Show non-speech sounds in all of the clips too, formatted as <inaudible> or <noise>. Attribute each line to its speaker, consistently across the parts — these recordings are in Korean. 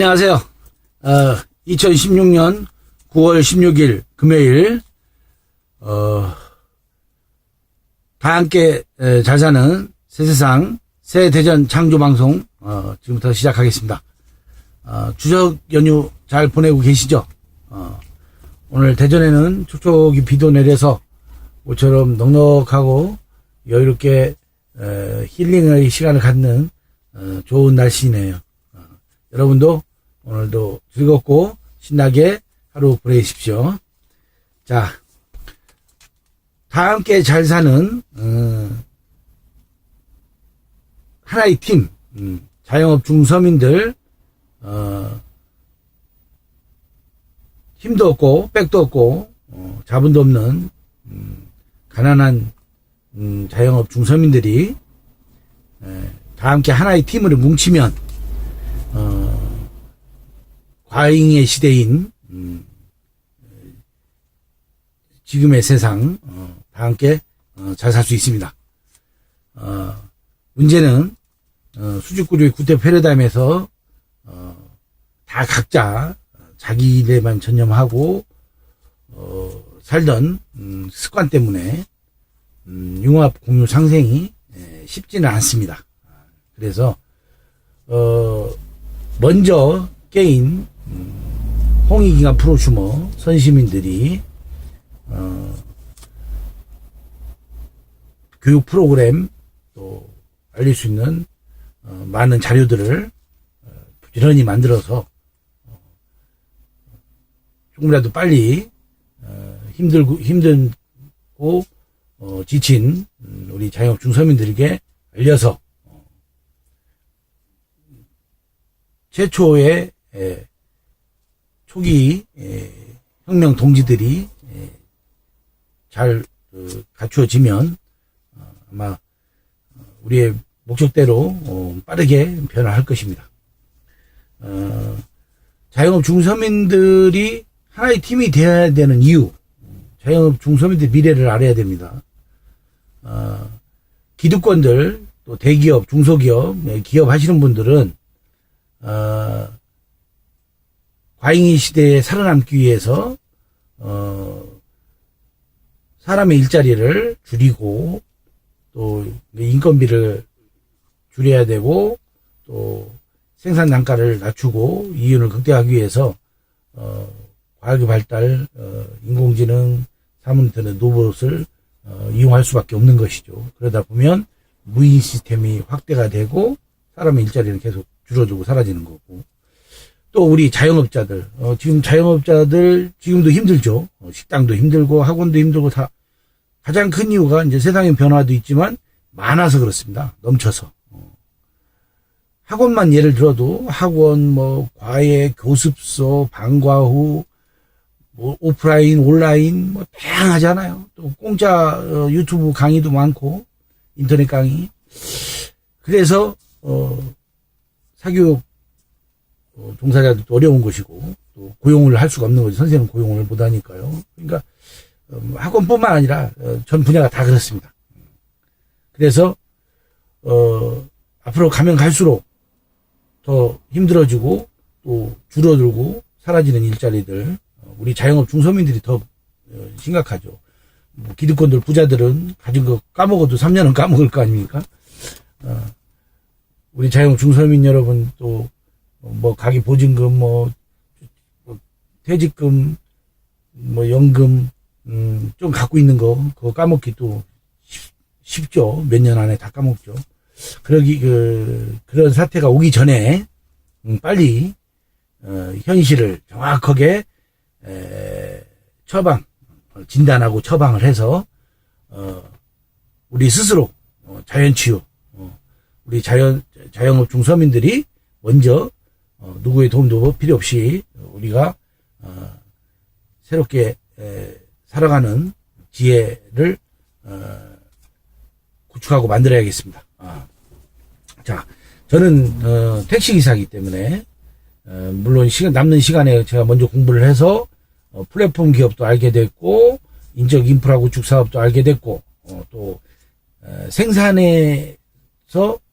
Speaker 1: 안녕하세요. 어, 2016년 9월 16일 금요일, 어, 다 함께 에, 잘 사는 새 세상 새 대전 창조 방송, 어, 지금부터 시작하겠습니다. 어, 추석 연휴 잘 보내고 계시죠? 어, 오늘 대전에는 촉촉이 비도 내려서 모처럼 넉넉하고 여유롭게 에, 힐링의 시간을 갖는 어, 좋은 날씨네요. 어, 여러분도 오늘도 즐겁고 신나게 하루 보내십시오. 자, 다 함께 잘 사는 어, 하나의 팀, 음, 자영업 중서민들 어, 힘도 없고 백도 없고 어, 자본도 없는 음, 가난한 음, 자영업 중서민들이 에, 다 함께 하나의 팀으로 뭉치면 어, 과잉의 시대인 음, 지금의 세상 어, 다 함께 어, 잘살 수 있습니다. 어, 문제는 어, 수직구조의 구태 패러다임에서 어, 다 각자 자기 일에만 전념하고 어, 살던 음, 습관 때문에 음, 융합 공유 상생이 에, 쉽지는 않습니다. 그래서 어, 먼저 깨인 음, 홍익인간 프로슈머 선시민들이 어, 교육 프로그램 또 알릴 수 있는 어, 많은 자료들을 어, 부지런히 만들어서 어, 조금이라도 빨리 어, 힘들고 힘들고 어, 지친 음, 우리 자영업 중서민들에게 알려서 어, 최초의 에, 초기 에, 혁명 동지들이 에, 잘 어, 갖추어지면 어, 아마 어, 우리의 목적대로 어, 빠르게 변화할 것입니다. 어, 자영업 중서민들이 하나의 팀이 되어야 되는 이유, 자영업 중서민들 미래를 알아야 됩니다. 어, 기득권들, 또 대기업, 중소기업, 네, 기업 하시는 분들은 어, 과잉의 시대에 살아남기 위해서 어, 사람의 일자리를 줄이고 또 인건비를 줄여야 되고 또 생산 단가를 낮추고 이윤을 극대화하기 위해서 어, 과학의 발달, 어, 인공지능, 사무인터넷 로봇을 어, 이용할 수밖에 없는 것이죠. 그러다 보면 무인 시스템이 확대가 되고 사람의 일자리는 계속 줄어들고 사라지는 거고 또 우리 자영업자들 어, 지금 자영업자들 지금도 힘들죠. 어, 식당도 힘들고 학원도 힘들고 다 가장 큰 이유가 이제 세상의 변화도 있지만 많아서 그렇습니다. 넘쳐서. 어. 학원만 예를 들어도 학원, 뭐, 과외, 교습소, 방과 후, 뭐, 오프라인, 온라인, 뭐, 다양하잖아요. 또, 공짜 어, 유튜브 강의도 많고, 인터넷 강의. 그래서, 어, 사교육 어, 종사자들도 어려운 것이고, 또, 고용을 할 수가 없는 거죠. 선생님 고용을 못 하니까요. 그러니까, 음, 학원뿐만 아니라 어, 전 분야가 다 그렇습니다. 그래서 어, 앞으로 가면 갈수록 더 힘들어지고 또 줄어들고 사라지는 일자리들 어, 우리 자영업 중소민들이 더 어, 심각하죠. 뭐 기득권들 부자들은 가진 거 까먹어도 3년은 까먹을 거 아닙니까? 어, 우리 자영업 중소민 여러분 또 뭐 가게 보증금 뭐, 뭐 퇴직금 뭐 연금 음, 좀 갖고 있는 거, 그거 까먹기 또 쉽, 쉽죠. 몇 년 안에 다 까먹죠. 그러기, 그, 그런 사태가 오기 전에, 음, 빨리, 어, 현실을 정확하게, 에, 처방, 어, 진단하고 처방을 해서, 어, 우리 스스로, 어, 자연 치유, 어, 우리 자연, 자영업 중서민들이 먼저, 어, 누구의 도움도 필요 없이 우리가, 어, 새롭게, 에, 살아가는 지혜를 어, 구축하고 만들어야겠습니다. 아. 자, 저는 어, 택시 기사이기 때문에 어, 물론 시간 남는 시간에 제가 먼저 공부를 해서 어, 플랫폼 기업도 알게 됐고 인적 인프라 구축 사업도 알게 됐고 어, 또 생산에서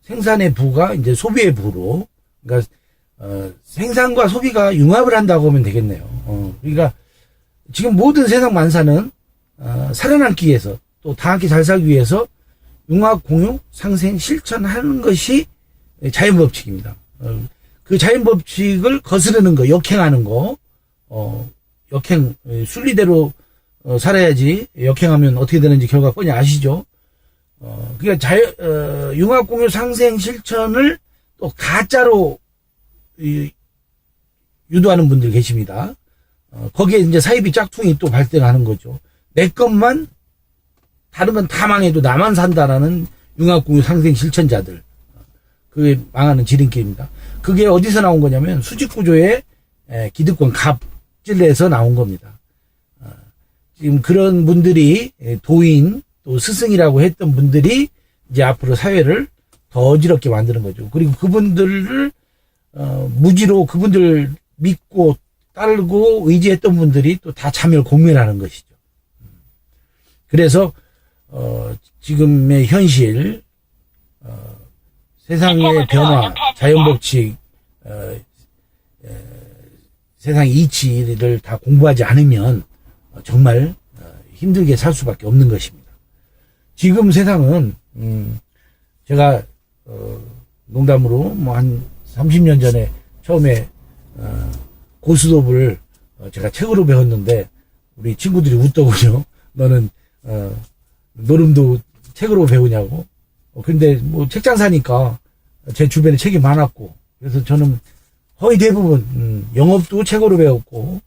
Speaker 1: 생산의 부가 이제 소비의 부로 그러니까 어, 생산과 소비가 융합을 한다고 하면 되겠네요. 어, 그러니까 지금 모든 세상 만사는 어, 살아남기 위해서 또 다 함께 잘 살기 위해서 융합 공유 상생 실천하는 것이 자연 법칙입니다. 어, 그 자연 법칙을 거스르는 거, 역행하는 거, 어, 역행 에, 순리대로 어, 살아야지 역행하면 어떻게 되는지 결과 뻔히 아시죠? 어, 그러니까 자연 어, 융합 공유 상생 실천을 또 가짜로 이, 유도하는 분들 계십니다. 어, 거기에 이제 사이비 짝퉁이 또 발생하는 거죠. 내 것만 건다 망해도 나만 산다라는 융합공유 상생 실천자들. 그게 망하는 지름길입니다. 그게 어디서 나온 거냐면 수직구조의 에, 기득권 갑질에서 나온 겁니다. 어, 지금 그런 분들이 에, 도인 또 스승이라고 했던 분들이 이제 앞으로 사회를 더 어지럽게 만드는 거죠. 그리고 그분들을 어, 무지로 그분들 믿고 따르고 의지했던 분들이 또 다 참여를 공멸하는 것이죠. 그래서 어, 지금의 현실 어, 세상의 변화, 자연 법칙, 어, 에, 세상 이치를 다 공부하지 않으면 어, 정말 어, 힘들게 살 수밖에 없는 것입니다. 지금 세상은 음, 제가 어, 농담으로 뭐한 30년 전에 처음에 어, 고스톱을 어, 제가 책으로 배웠는데 우리 친구들이 웃더군요. <laughs> 너는 어, 노름도 책으로 배우냐고. 어, 근데 뭐 책장 사니까 제 주변에 책이 많았고 그래서 저는 거의 대부분 음, 영업도 책으로 배웠고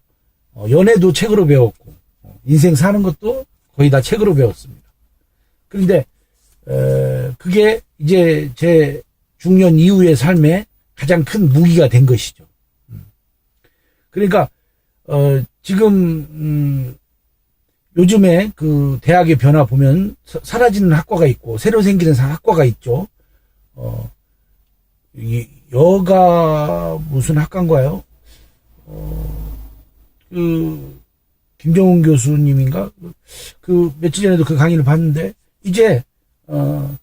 Speaker 1: 어, 연애도 책으로 배웠고 어, 인생 사는 것도 거의 다 책으로 배웠습니다. 그런데 에, 그게 이제 제 중년 이후의 삶에 가장 큰 무기가 된 것이죠. 음. 그러니까 어, 지금 음, 요즘에 그 대학의 변화 보면 사- 사라지는 학과가 있고 새로 생기는 사- 학과가 있죠. 어, 이 여가 무슨 학과인가요? 어, 그 김정훈 교수님인가? 그 며칠 전에도 그 강의를 봤는데 이제 어,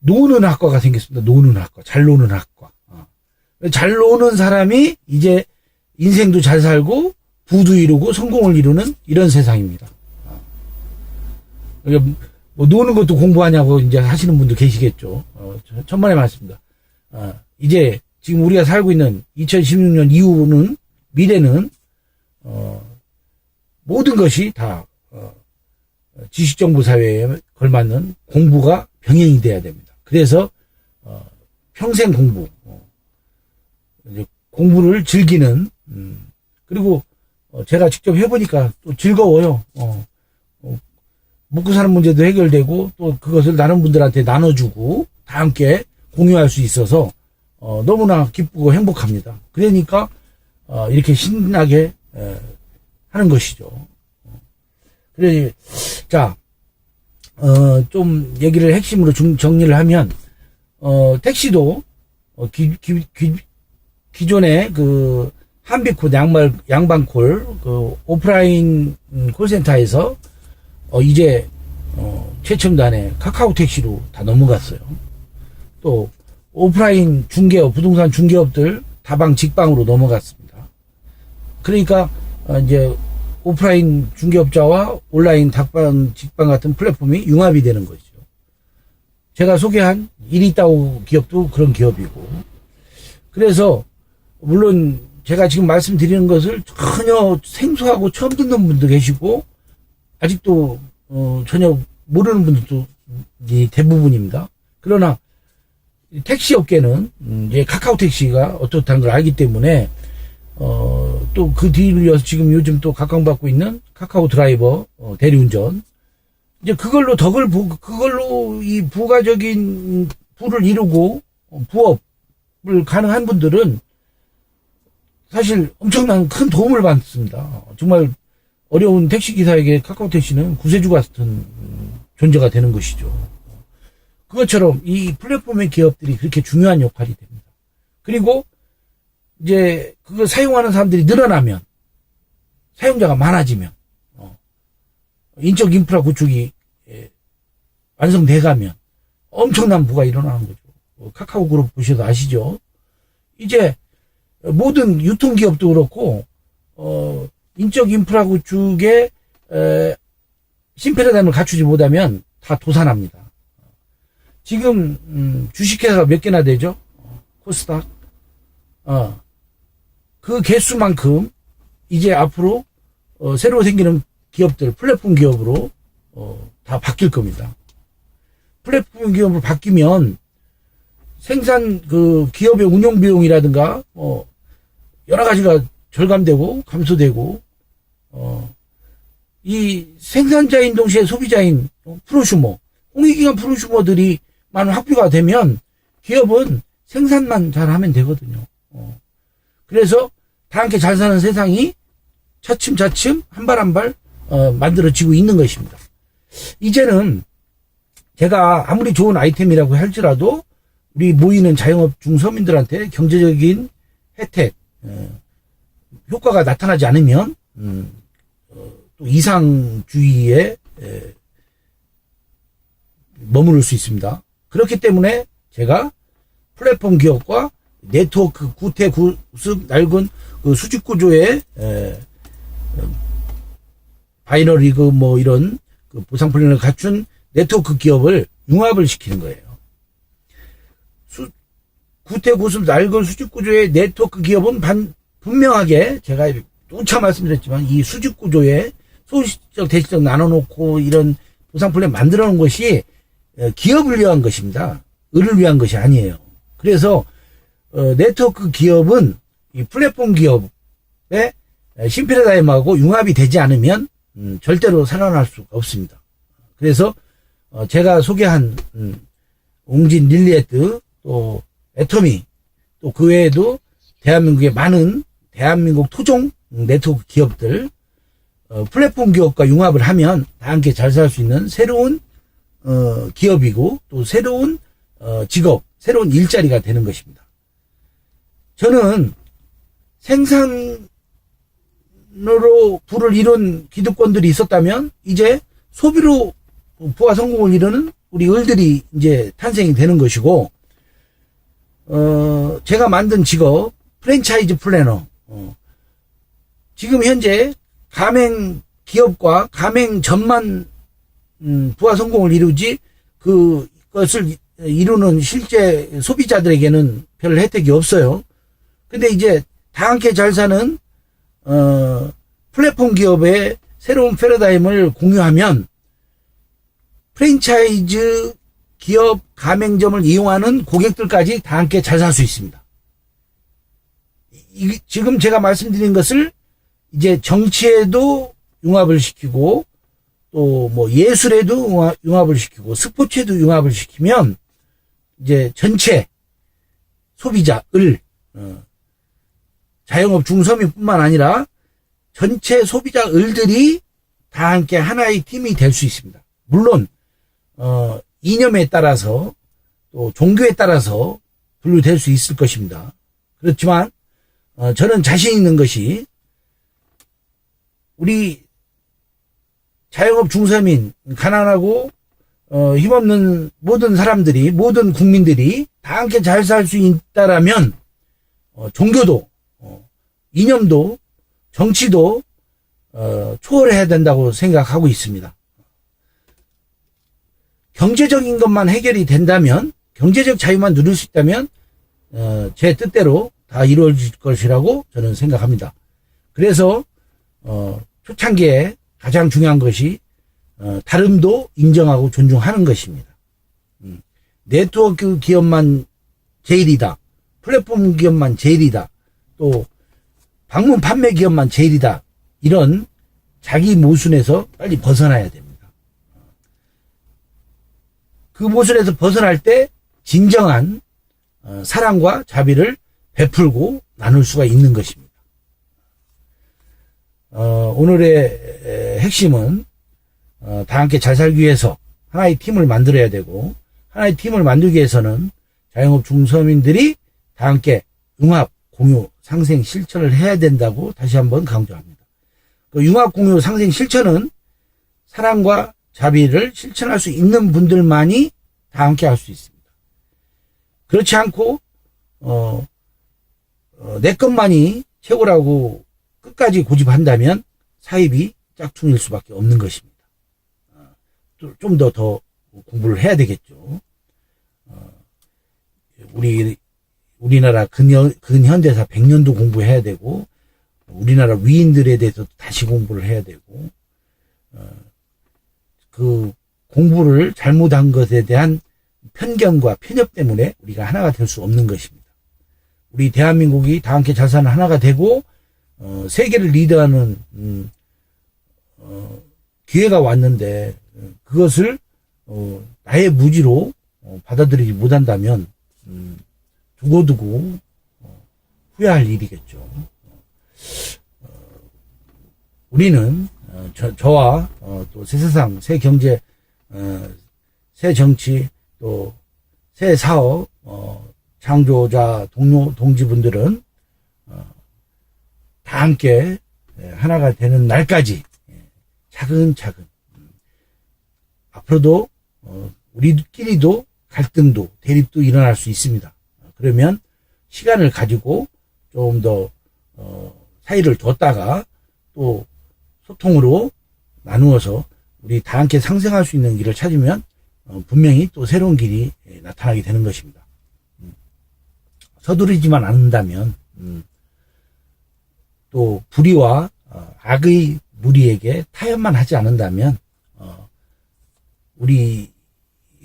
Speaker 1: 노는 학과가 생겼습니다. 노는 학과, 잘 노는 학과. 어. 잘 노는 사람이 이제 인생도 잘 살고 부도 이루고 성공을 이루는 이런 세상입니다. 뭐 노는 것도 공부하냐고 이제 하시는 분도 계시겠죠. 어, 저- 천만의 말씀입니다. 어, 이제 지금 우리가 살고 있는 2016년 이후는 미래는 어, 모든 것이 다 어, 지식정보 사회에 걸맞는 공부가 병행이 돼야 됩니다. 그래서 어, 평생 공부, 어, 공부를 즐기는 음, 그리고 어, 제가 직접 해보니까 또 즐거워요. 어, 어, 먹고 사는 문제도 해결되고 또 그것을 다른 분들한테 나눠주고 다 함께 공유할 수 있어서 어, 너무나 기쁘고 행복합니다. 그러니까 어, 이렇게 신나게 에, 하는 것이죠. 어, 그래 자, 어, 좀 얘기를 핵심으로 중- 정리를 하면 어, 택시도 어, 기, 기, 기, 기존에 그 한빛콜 양말 양방콜 그 오프라인 음, 콜센터에서 어, 이제 어, 최첨단의 카카오 택시로 다 넘어갔어요. 또 오프라인 중개업 부동산 중개업들 다방 직방으로 넘어갔습니다. 그러니까 어, 이제 오프라인 중개업자와 온라인 닭방 직방 같은 플랫폼이 융합이 되는 거죠. 제가 소개한 이리따오 기업도 그런 기업이고 그래서 물론 제가 지금 말씀드리는 것을 전혀 생소하고 처음 듣는 분도 계시고 아직도 어, 전혀 모르는 분들도 이 대부분입니다. 그러나 이 택시 업계는 음, 이제 카카오 택시가 어떻다는 걸 알기 때문에 어, 또 그 뒤를 이어서 지금 요즘 또 각광받고 있는 카카오 드라이버 어, 대리운전 이제 그걸로 덕을 부 그걸로 이 부가적인 부를 이루고 어, 부업을 가능한 분들은 사실 엄청난 큰 도움을 받습니다. 정말 어려운 택시 기사에게 카카오 택시는 구세주 같은 음, 존재가 되는 것이죠. 그것처럼 이 플랫폼의 기업들이 그렇게 중요한 역할이 됩니다. 그리고 이제 그걸 사용하는 사람들이 늘어나면 사용자가 많아지면 어, 인적 인프라 구축이 예, 완성돼 가면 엄청난 부가 일어나는 거죠. 어, 카카오 그룹 보셔도 아시죠? 이제 모든 유통기업도 그렇고 어, 인적 인프라 구축에 에, 심패러다임을 갖추지 못하면 다 도산합니다. 지금 음, 주식회사가 몇 개나 되죠? 어, 코스닥. 어, 그 개수만큼 이제 앞으로 어, 새로 생기는 기업들 플랫폼 기업으로 어, 다 바뀔 겁니다. 플랫폼 기업으로 바뀌면 생산 그 기업의 운영 비용이라든가 어, 여러 가지가 절감되고 감소되고 어, 이 생산자인 동시에 소비자인 프로슈머 공익기관 프로슈머들이 많은 확보가 되면 기업은 생산만 잘하면 되거든요. 어. 그래서 다 함께 잘 사는 세상이 차츰차츰 한 발 한발 어, 만들어지고 있는 것입니다. 이제는 제가 아무리 좋은 아이템이라고 할지라도 우리 모이는 자영업 중서민들한테 경제적인 혜택, 어, 효과가 나타나지 않으면 음, 어, 또 이상주의에 에, 머무를 수 있습니다. 그렇기 때문에 제가 플랫폼 기업과 네트워크 구태 구습 낡은 그 수직 구조의 바이너리그 뭐 이런 그 보상 플랜을 갖춘 네트워크 기업을 융합을 시키는 거예요. 수, 구태 구습 낡은 수직 구조의 네트워크 기업은 반, 분명하게 제가 또차 말씀드렸지만 이 수직 구조에 소시적 대시적 나눠놓고 이런 보상 플랜 만들어 놓은 것이 어, 기업을 위한 것입니다. 을을 위한 것이 아니에요. 그래서 어, 네트워크 기업은 이 플랫폼 기업의 심피레다임하고 융합이 되지 않으면 음, 절대로 살아날 수가 없습니다. 그래서 어, 제가 소개한 음, 웅진 릴리에트 또 애터미 또 그 외에도 대한민국의 많은 대한민국 토종 네트워크 기업들 어, 플랫폼 기업과 융합을 하면 다 함께 잘 살 수 있는 새로운 어, 기업이고 또 새로운 어, 직업, 새로운 일자리가 되는 것입니다. 저는 생산으로 부를 이룬 기득권들이 있었다면 이제 소비로 부와 성공을 이루는 우리 을들이 이제 탄생이 되는 것이고 어, 제가 만든 직업 프랜차이즈 플래너 어, 지금 현재 가맹 기업과 가맹 전만 음, 부와 성공을 이루지 그것을 이루는 실제 소비자들에게는 별 혜택이 없어요. 근데 이제 다 함께 잘 사는 어, 플랫폼 기업의 새로운 패러다임을 공유하면 프랜차이즈 기업 가맹점을 이용하는 고객들까지 다 함께 잘 살 수 있습니다. 이, 지금 제가 말씀드린 것을 이제 정치에도 융합을 시키고 또 뭐 예술에도 융합을 시키고 스포츠에도 융합을 시키면 이제 전체 소비자을 어, 자영업 중소민뿐만 아니라 전체 소비자 을들이 다 함께 하나의 팀이 될 수 있습니다. 물론 어, 이념에 따라서 또 종교에 따라서 분류될 수 있을 것입니다. 그렇지만 어, 저는 자신 있는 것이 우리 자영업 중서민 가난하고 어, 힘없는 모든 사람들이 모든 국민들이 다 함께 잘 살 수 있다라면 어, 종교도 어, 이념도 정치도 어, 초월해야 된다고 생각하고 있습니다. 경제적인 것만 해결이 된다면 경제적 자유만 누릴 수 있다면 어, 제 뜻대로 다 이루어질 것이라고 저는 생각합니다. 그래서 어, 초창기에 가장 중요한 것이 어, 다름도 인정하고 존중하는 것입니다. 음, 네트워크 기업만 제일이다. 플랫폼 기업만 제일이다. 또 방문 판매 기업만 제일이다. 이런 자기 모순에서 빨리 벗어나야 됩니다. 그 모순에서 벗어날 때 진정한 어, 사랑과 자비를 베풀고 나눌 수가 있는 것입니다. 어, 오늘의 핵심은 어, 다 함께 잘 살기 위해서 하나의 팀을 만들어야 되고 하나의 팀을 만들기 위해서는 자영업 중서민들이 다 함께 융합, 공유, 상생, 실천을 해야 된다고 다시 한번 강조합니다. 그 융합, 공유, 상생, 실천은 사랑과 자비를 실천할 수 있는 분들만이 다 함께 할 수 있습니다. 그렇지 않고 어, 어, 내 것만이 최고라고 끝까지 고집한다면 사입이 짝퉁일 수밖에 없는 것입니다. 좀더 더 공부를 해야 되겠죠. 어, 우리 우리나라 근현, 근현대사 100년도 공부해야 되고 우리나라 위인들에 대해서 다시 공부를 해야 되고 어, 그 공부를 잘못한 것에 대한 편견과 편협 때문에 우리가 하나가 될 수 없는 것입니다. 우리 대한민국이 다 함께 잘 사는 하나가 되고 어, 세계를 리드하는 음, 어, 기회가 왔는데 어, 그것을 어, 나의 무지로 어, 받아들이지 못한다면 음, 두고두고 어, 후회할 일이겠죠. 어, 우리는 어, 저, 저와 어, 또새 세상, 새 경제, 어, 새 정치, 또 새 사업 어, 창조자 동료 동지분들은 어, 다 함께 예, 하나가 되는 날까지 예, 차근차근 음, 앞으로도 어, 우리끼리도 갈등도 대립도 일어날 수 있습니다. 그러면 시간을 가지고 좀더 어, 사이를 뒀다가 또 소통으로 나누어서 우리 다 함께 상생할 수 있는 길을 찾으면 어, 분명히 또 새로운 길이 예, 나타나게 되는 것입니다. 음, 서두르지만 않는다면 음, 또 불의와 어, 악의 무리에게 타협만 하지 않는다면 어, 우리의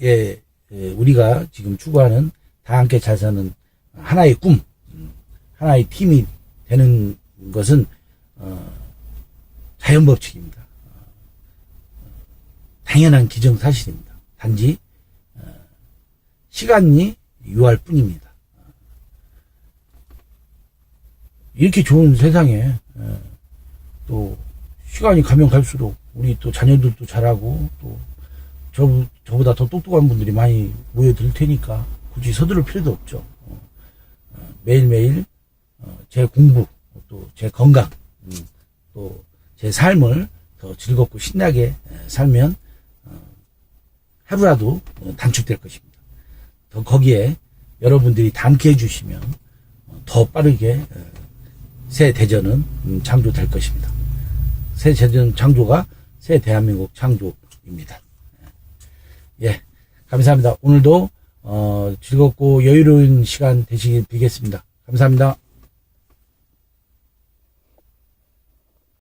Speaker 1: 예, 우리가 지금 추구하는 다 함께 잘 사는 하나의 꿈, 음, 하나의 팀이 되는 것은 어, 자연 법칙입니다. 어, 당연한 기정사실입니다. 단지 어, 시간이 유할 뿐입니다. 이렇게 좋은 세상에 어, 또 시간이 가면 갈수록 우리 또 자녀들도 잘하고 또 저, 저보다 더 똑똑한 분들이 많이 모여들 테니까 굳이 서두를 필요도 없죠. 어, 어, 매일매일 어, 제 공부 또 제 건강 음, 또 제 삶을 더 즐겁고 신나게 에, 살면 어, 하루라도 어, 단축될 것입니다. 더 거기에 여러분들이 담게 해주시면 어, 더 빠르게 에, 새 대전은 음, 창조될 것입니다. 새 대전 창조가 새 대한민국 창조입니다. 예, 감사합니다. 오늘도 어, 즐겁고 여유로운 시간 되시길 빌겠습니다. 감사합니다.